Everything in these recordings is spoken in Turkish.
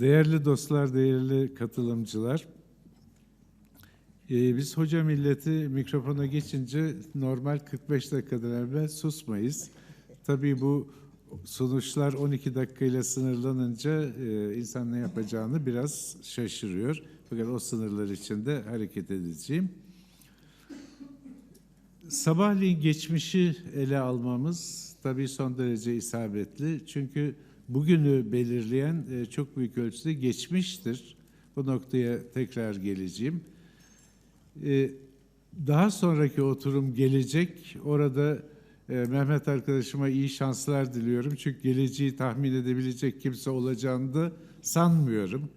Değerli dostlar, değerli katılımcılar. Ee, biz hoca milleti mikrofona geçince normal 45 dakikadan evvel susmayız. Tabii bu sonuçlar 12 dakikayla sınırlanınca e, insan ne yapacağını biraz şaşırıyor. Fakat o sınırlar içinde hareket edeceğim. Sabahleyin geçmişi ele almamız tabii son derece isabetli. Çünkü bugünü belirleyen e, çok büyük ölçüde geçmiştir. Bu noktaya tekrar geleceğim. E, Daha sonraki oturum gelecek. Orada e, Mehmet arkadaşıma iyi şanslar diliyorum. Çünkü geleceği tahmin edebilecek kimse olacağını da sanmıyorum.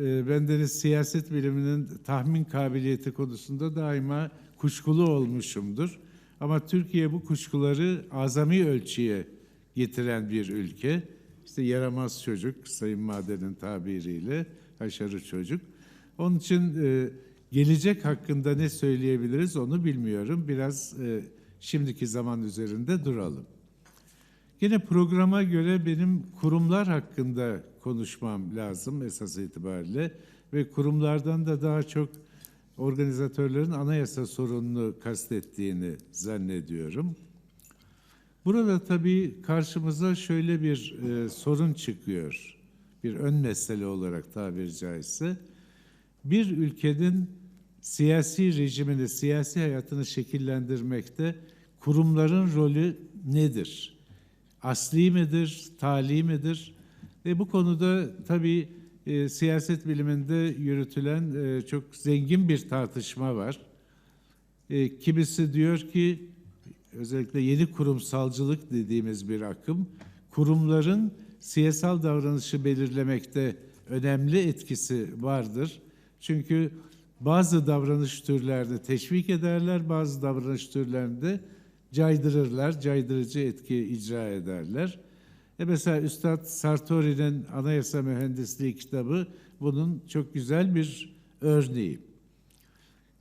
E, Bendeniz siyaset biliminin tahmin kabiliyeti konusunda daima kuşkulu olmuşumdur. Ama Türkiye bu kuşkuları azami ölçüye getiren bir ülke. İşte yaramaz çocuk, Sayın Maden'in tabiriyle, haşarı çocuk. Onun için e, gelecek hakkında ne söyleyebiliriz onu bilmiyorum. Biraz e, şimdiki zaman üzerinde duralım. Yine programa göre benim kurumlar hakkında konuşmam lazım esas itibariyle ve kurumlardan da daha çok organizatörlerin anayasa sorununu kastettiğini zannediyorum. Burada tabii karşımıza şöyle bir e, sorun çıkıyor. Bir ön mesele olarak tabiri caizse. Bir ülkenin siyasi rejimini, siyasi hayatını şekillendirmekte kurumların rolü nedir? Asli midir, tali midir? Ve bu konuda tabii e, siyaset biliminde yürütülen e, çok zengin bir tartışma var. E, kimisi diyor ki özellikle yeni kurumsalcılık dediğimiz bir akım kurumların siyasal davranışı belirlemekte önemli etkisi vardır. Çünkü bazı davranış türlerini teşvik ederler, bazı davranış türlerini de caydırırlar, caydırıcı etki icra ederler. E mesela Üstad Sartori'nin Anayasa Mühendisliği kitabı bunun çok güzel bir örneği.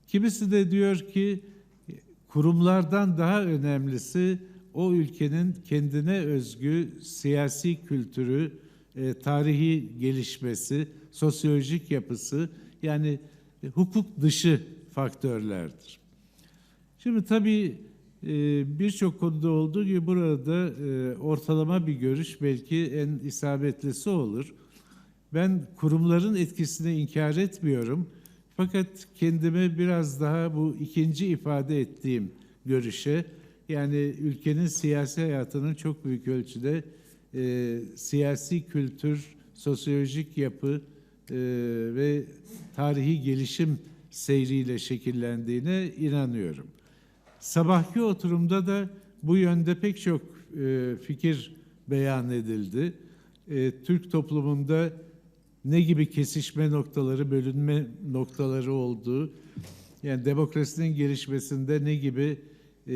Kimisi de diyor ki kurumlardan daha önemlisi o ülkenin kendine özgü siyasi kültürü, e, tarihi gelişmesi, sosyolojik yapısı yani e, hukuk dışı faktörlerdir. Şimdi tabii e, birçok konuda olduğu gibi burada ortalama bir görüş belki en isabetlisi olur. Ben kurumların etkisini inkar etmiyorum. Fakat kendimi biraz daha bu ikinci ifade ettiğim görüşe yani ülkenin siyasi hayatının çok büyük ölçüde e, siyasi kültür, sosyolojik yapı e, ve tarihi gelişim seyriyle şekillendiğine inanıyorum. Sabahki oturumda da bu yönde pek çok e, fikir beyan edildi. E, Türk toplumunda ne gibi kesişme noktaları, bölünme noktaları olduğu, yani demokrasinin gelişmesinde ne gibi e,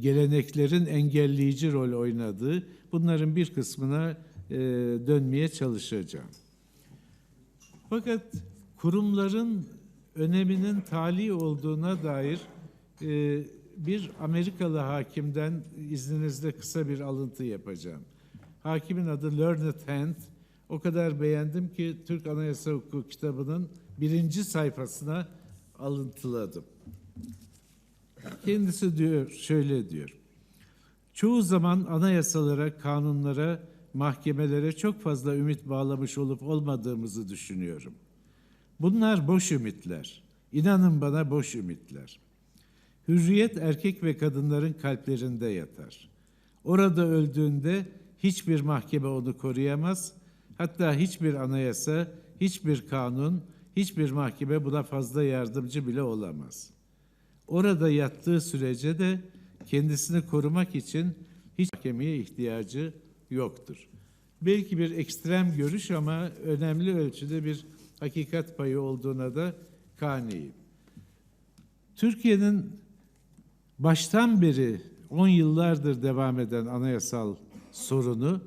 geleneklerin engelleyici rol oynadığı, bunların bir kısmına e, dönmeye çalışacağım. Fakat kurumların öneminin tali olduğuna dair e, bir Amerikalı hakimden izninizle kısa bir alıntı yapacağım. Hakimin adı Learned Hand. O kadar beğendim ki Türk Anayasa Hukuku kitabının birinci sayfasına alıntıladım. Kendisi diyor, şöyle diyor. Çoğu zaman anayasalara, kanunlara, mahkemelere çok fazla ümit bağlamış olup olmadığımızı düşünüyorum. Bunlar boş ümitler. İnanın bana boş ümitler. Hürriyet erkek ve kadınların kalplerinde yatar. Orada öldüğünde hiçbir mahkeme onu koruyamaz. Hatta hiçbir anayasa, hiçbir kanun, hiçbir mahkeme buna fazla yardımcı bile olamaz. Orada yattığı sürece de kendisini korumak için hiç mahkemeye ihtiyacı yoktur. Belki bir ekstrem görüş ama önemli ölçüde bir hakikat payı olduğuna da kaniyim. Türkiye'nin baştan beri 10 yıllardır devam eden anayasal sorunu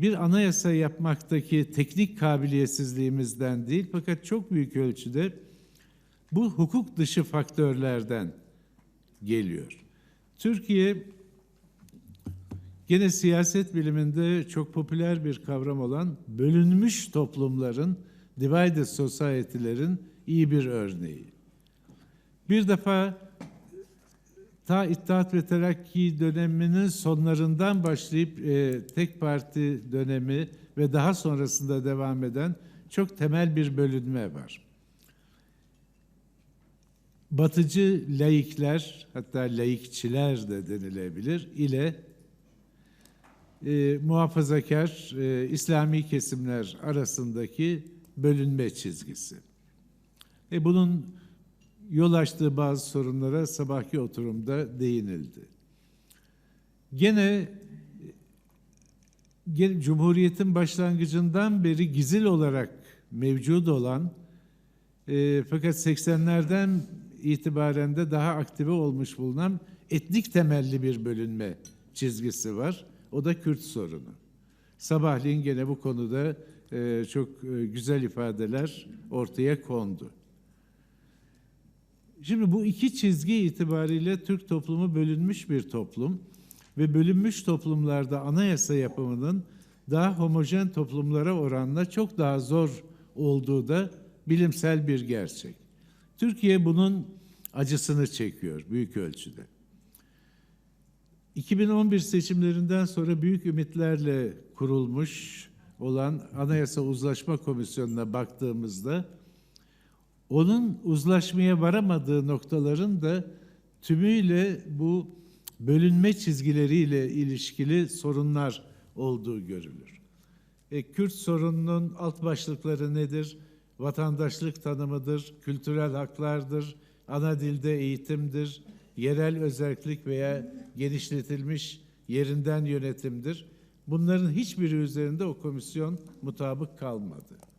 bir anayasa yapmaktaki teknik kabiliyetsizliğimizden değil fakat çok büyük ölçüde bu hukuk dışı faktörlerden geliyor. Türkiye Gene siyaset biliminde çok popüler bir kavram olan bölünmüş toplumların, divided society'lerin iyi bir örneği. Bir defa ta İttihat ve Terakki döneminin sonlarından başlayıp e, tek parti dönemi ve daha sonrasında devam eden çok temel bir bölünme var. Batıcı laikler hatta laikçiler de denilebilir ile e, muhafazakar e, İslami kesimler arasındaki bölünme çizgisi. E, bunun yol açtığı bazı sorunlara sabahki oturumda değinildi. Gene, Cumhuriyet'in başlangıcından beri gizil olarak mevcut olan e, fakat 80'lerden itibaren de daha aktive olmuş bulunan etnik temelli bir bölünme çizgisi var. O da Kürt sorunu. Sabahleyin gene bu konuda e, çok e, güzel ifadeler ortaya kondu. Şimdi bu iki çizgi itibariyle Türk toplumu bölünmüş bir toplum ve bölünmüş toplumlarda anayasa yapımının daha homojen toplumlara oranla çok daha zor olduğu da bilimsel bir gerçek. Türkiye bunun acısını çekiyor büyük ölçüde. 2011 seçimlerinden sonra büyük ümitlerle kurulmuş olan Anayasa Uzlaşma Komisyonu'na baktığımızda onun uzlaşmaya varamadığı noktaların da tümüyle bu bölünme çizgileriyle ilişkili sorunlar olduğu görülür. E, Kürt sorununun alt başlıkları nedir? Vatandaşlık tanımıdır, kültürel haklardır, ana dilde eğitimdir, yerel özellik veya genişletilmiş yerinden yönetimdir. Bunların hiçbiri üzerinde o komisyon mutabık kalmadı.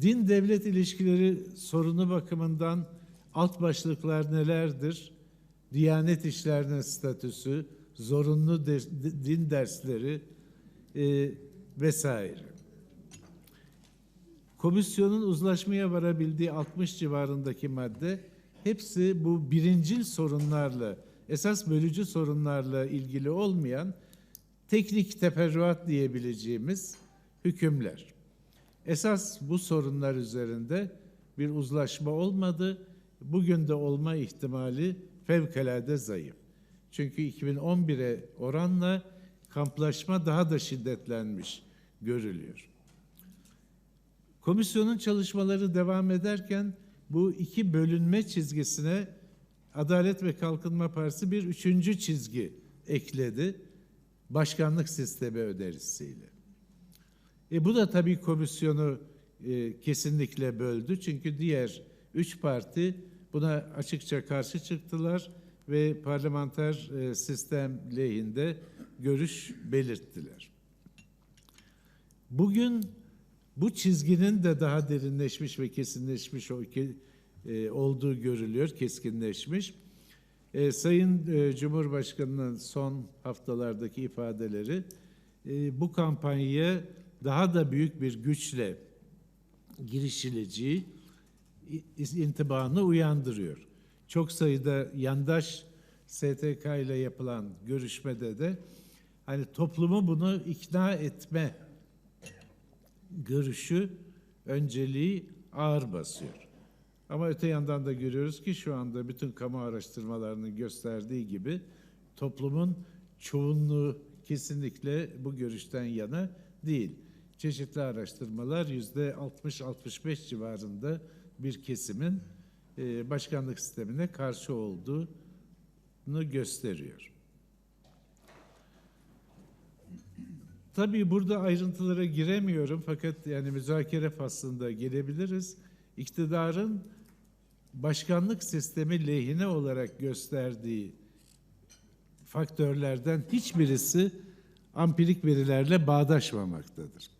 Din devlet ilişkileri sorunu bakımından alt başlıklar nelerdir? Diyanet işlerinin statüsü, zorunlu de, din dersleri e, vesaire. Komisyonun uzlaşmaya varabildiği 60 civarındaki madde hepsi bu birincil sorunlarla, esas bölücü sorunlarla ilgili olmayan teknik teferruat diyebileceğimiz hükümler. Esas bu sorunlar üzerinde bir uzlaşma olmadı. Bugün de olma ihtimali fevkalade zayıf. Çünkü 2011'e oranla kamplaşma daha da şiddetlenmiş görülüyor. Komisyonun çalışmaları devam ederken bu iki bölünme çizgisine Adalet ve Kalkınma Partisi bir üçüncü çizgi ekledi. Başkanlık sistemi önerisiyle. E bu da tabii komisyonu e, kesinlikle böldü. Çünkü diğer üç parti buna açıkça karşı çıktılar ve parlamenter e, sistem lehinde görüş belirttiler. Bugün bu çizginin de daha derinleşmiş ve kesinleşmiş e, olduğu görülüyor, keskinleşmiş. E, Sayın e, Cumhurbaşkanı'nın son haftalardaki ifadeleri e, bu kampanyaya daha da büyük bir güçle girişileceği intibanı uyandırıyor. Çok sayıda yandaş STK ile yapılan görüşmede de hani toplumu bunu ikna etme görüşü önceliği ağır basıyor. Ama öte yandan da görüyoruz ki şu anda bütün kamu araştırmalarının gösterdiği gibi toplumun çoğunluğu kesinlikle bu görüşten yana değil. Çeşitli araştırmalar yüzde 60-65 civarında bir kesimin e, başkanlık sistemine karşı olduğunu gösteriyor. Tabii burada ayrıntılara giremiyorum fakat yani müzakere faslında girebiliriz. İktidarın başkanlık sistemi lehine olarak gösterdiği faktörlerden hiçbirisi ampirik verilerle bağdaşmamaktadır.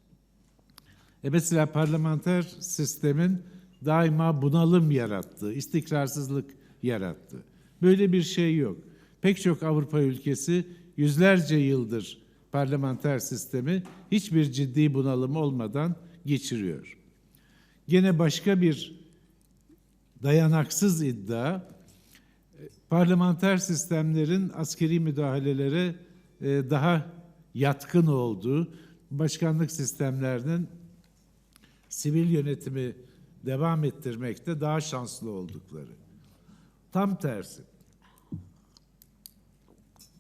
E mesela parlamenter sistemin daima bunalım yarattığı, istikrarsızlık yarattı. Böyle bir şey yok. Pek çok Avrupa ülkesi yüzlerce yıldır parlamenter sistemi hiçbir ciddi bunalım olmadan geçiriyor. Gene başka bir dayanaksız iddia, parlamenter sistemlerin askeri müdahalelere e, daha yatkın olduğu başkanlık sistemlerinin sivil yönetimi devam ettirmekte daha şanslı oldukları. Tam tersi.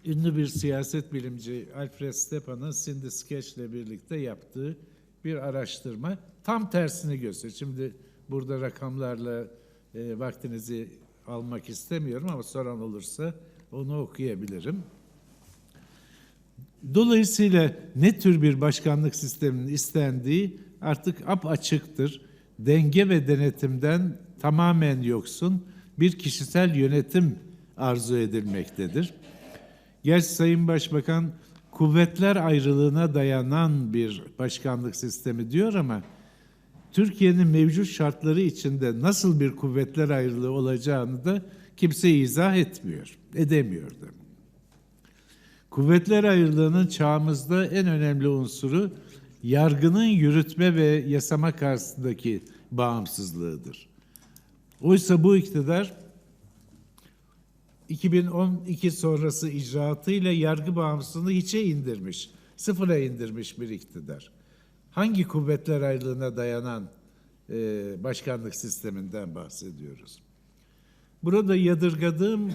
Ünlü bir siyaset bilimci Alfred Stepan'ın Cindy Sketch ile birlikte yaptığı bir araştırma tam tersini gösteriyor. Şimdi burada rakamlarla e, vaktinizi almak istemiyorum ama soran olursa onu okuyabilirim. Dolayısıyla ne tür bir başkanlık sisteminin istendiği artık ap açıktır. Denge ve denetimden tamamen yoksun bir kişisel yönetim arzu edilmektedir. Gerçi Sayın Başbakan kuvvetler ayrılığına dayanan bir başkanlık sistemi diyor ama Türkiye'nin mevcut şartları içinde nasıl bir kuvvetler ayrılığı olacağını da kimse izah etmiyor, edemiyor da. Kuvvetler ayrılığının çağımızda en önemli unsuru yargının yürütme ve yasama karşısındaki bağımsızlığıdır. Oysa bu iktidar 2012 sonrası icraatıyla yargı bağımsızlığını hiçe indirmiş, sıfıra indirmiş bir iktidar. Hangi kuvvetler ayrılığına dayanan e, başkanlık sisteminden bahsediyoruz? Burada yadırgadığım e,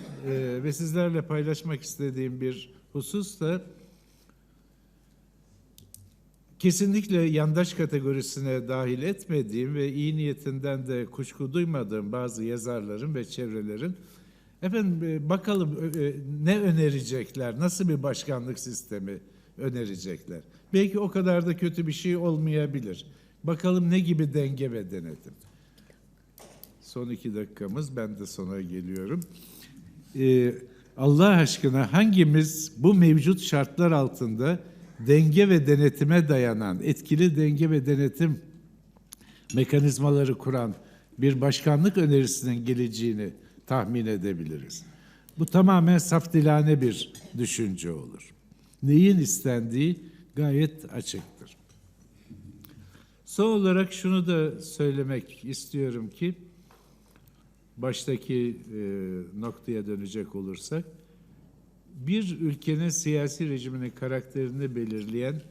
ve sizlerle paylaşmak istediğim bir husus da kesinlikle yandaş kategorisine dahil etmediğim ve iyi niyetinden de kuşku duymadığım bazı yazarların ve çevrelerin efendim e, bakalım e, ne önerecekler, nasıl bir başkanlık sistemi önerecekler. Belki o kadar da kötü bir şey olmayabilir. Bakalım ne gibi denge ve denetim. Son iki dakikamız, ben de sona geliyorum. Ee, Allah aşkına hangimiz bu mevcut şartlar altında denge ve denetime dayanan, etkili denge ve denetim mekanizmaları kuran bir başkanlık önerisinin geleceğini tahmin edebiliriz. Bu tamamen saftilane bir düşünce olur. Neyin istendiği gayet açıktır. Son olarak şunu da söylemek istiyorum ki, baştaki e, noktaya dönecek olursak, bir ülkenin siyasi rejiminin karakterini belirleyen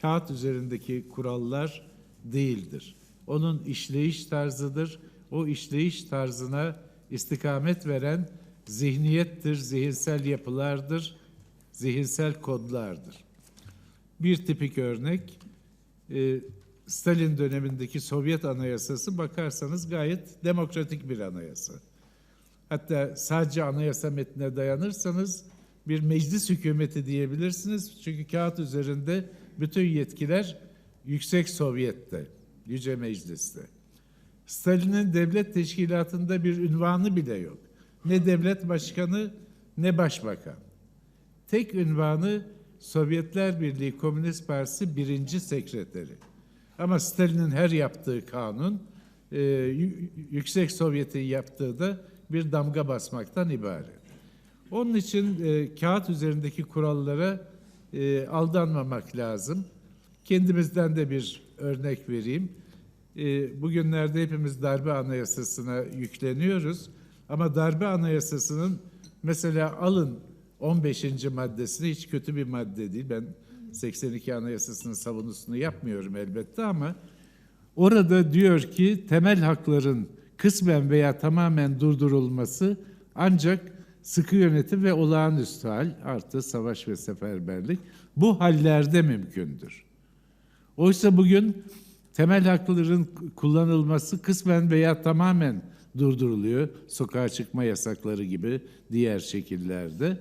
kağıt üzerindeki kurallar değildir. Onun işleyiş tarzıdır. O işleyiş tarzına istikamet veren zihniyettir, zihinsel yapılardır, zihinsel kodlardır. Bir tipik örnek, e, Stalin dönemindeki Sovyet anayasası bakarsanız gayet demokratik bir anayasa. Hatta sadece anayasa metnine dayanırsanız bir meclis hükümeti diyebilirsiniz. Çünkü kağıt üzerinde bütün yetkiler Yüksek Sovyet'te, Yüce Meclis'te. Stalin'in devlet teşkilatında bir ünvanı bile yok. Ne devlet başkanı ne başbakan. Tek ünvanı Sovyetler Birliği Komünist Partisi birinci sekreteri. Ama Stalin'in her yaptığı kanun, e, Yüksek Sovyet'in yaptığı da bir damga basmaktan ibaret. Onun için e, kağıt üzerindeki kurallara e, aldanmamak lazım. Kendimizden de bir örnek vereyim. E, bugünlerde hepimiz darbe anayasasına yükleniyoruz. Ama darbe anayasasının mesela alın 15. maddesini hiç kötü bir madde değil. Ben 82 Anayasası'nın savunusunu yapmıyorum elbette ama orada diyor ki temel hakların kısmen veya tamamen durdurulması ancak sıkı yönetim ve olağanüstü hal artı savaş ve seferberlik bu hallerde mümkündür. Oysa bugün temel hakların kullanılması kısmen veya tamamen durduruluyor. Sokağa çıkma yasakları gibi diğer şekillerde.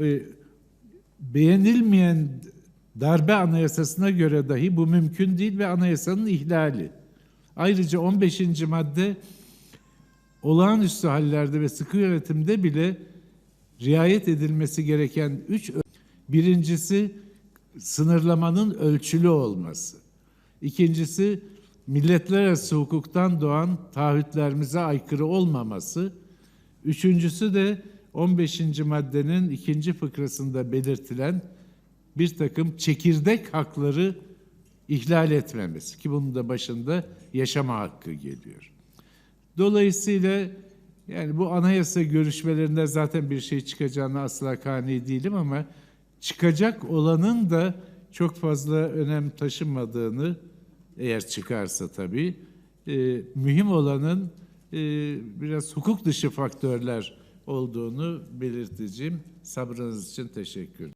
Ee, beğenilmeyen darbe anayasasına göre dahi bu mümkün değil ve anayasanın ihlali. Ayrıca 15. madde olağanüstü hallerde ve sıkı yönetimde bile riayet edilmesi gereken üç birincisi sınırlamanın ölçülü olması. İkincisi milletler arası hukuktan doğan taahhütlerimize aykırı olmaması. Üçüncüsü de 15. maddenin ikinci fıkrasında belirtilen bir takım çekirdek hakları ihlal etmemesi ki bunun da başında yaşama hakkı geliyor. Dolayısıyla yani bu anayasa görüşmelerinde zaten bir şey çıkacağını asla kani değilim ama çıkacak olanın da çok fazla önem taşımadığını eğer çıkarsa tabii e, mühim olanın e, biraz hukuk dışı faktörler olduğunu belirteceğim. Sabrınız için teşekkür